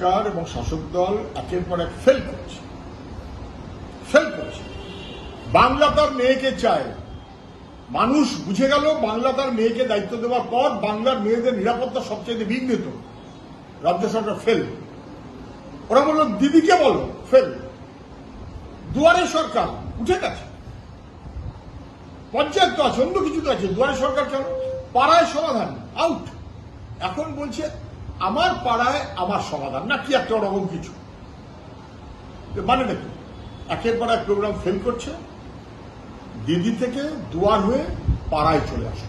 সরকার এবং শাসক দল একের পর এক ফেল করছে ফেল করছে বাংলা তার মেয়েকে চায় মানুষ বুঝে গেল বাংলা তার মেয়েকে দায়িত্ব দেওয়ার পর বাংলার মেয়েদের নিরাপত্তা সবচেয়ে বিঘ্নিত রাজ্য সরকার ফেল ওরা বলল দিদিকে বলো ফেল দুয়ারে সরকার উঠে গেছে পঞ্চায়েত তো আছে অন্য কিছু তো আছে দুয়ারে সরকার কেন পাড়ায় সমাধান আউট এখন বলছে আমার পাড়ায় আমার সমাধান নাকি একটা ওরকম কিছু মানে নাকি একের পর এক প্রোগ্রাম ফেল করছে দিদি থেকে দুয়ার হয়ে পাড়ায় চলে আসে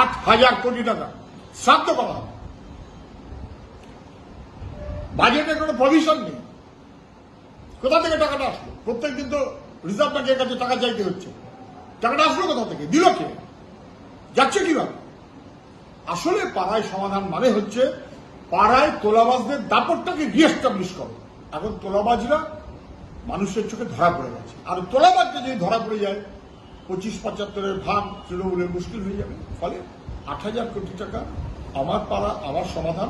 আট হাজার কোটি টাকা শ্রাদ্ধ করা হবে বাজেটে কোনো প্রভিশন নেই কোথা থেকে টাকাটা আসলো দিন তো রিজার্ভ ব্যাংকের কাছে টাকা চাইতে হচ্ছে টাকাটা আসলো কোথা থেকে দিল কে যাচ্ছে কিভাবে আসলে পাড়ায় সমাধান মানে হচ্ছে পাড়ায় তোলাবাজদের দাপটটাকে রিএস্টাবলিশ করো এখন তোলাবাজরা মানুষের চোখে ধরা পড়ে গেছে আর তোলাবাজরা যদি ধরা পড়ে যায় পঁচিশ পঁচাত্তরের ভাগ তৃণমূলের মুশকিল হয়ে যাবে ফলে আট হাজার কোটি টাকা আমার পাড়া আমার সমাধান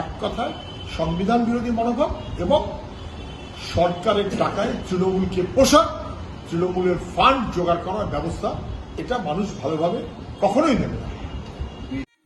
এক কথায় সংবিধান বিরোধী মনোভাব এবং সরকারের টাকায় তৃণমূলকে পোশাক তৃণমূলের ফান্ড জোগাড় করার ব্যবস্থা এটা মানুষ ভালোভাবে কখনোই নেবে না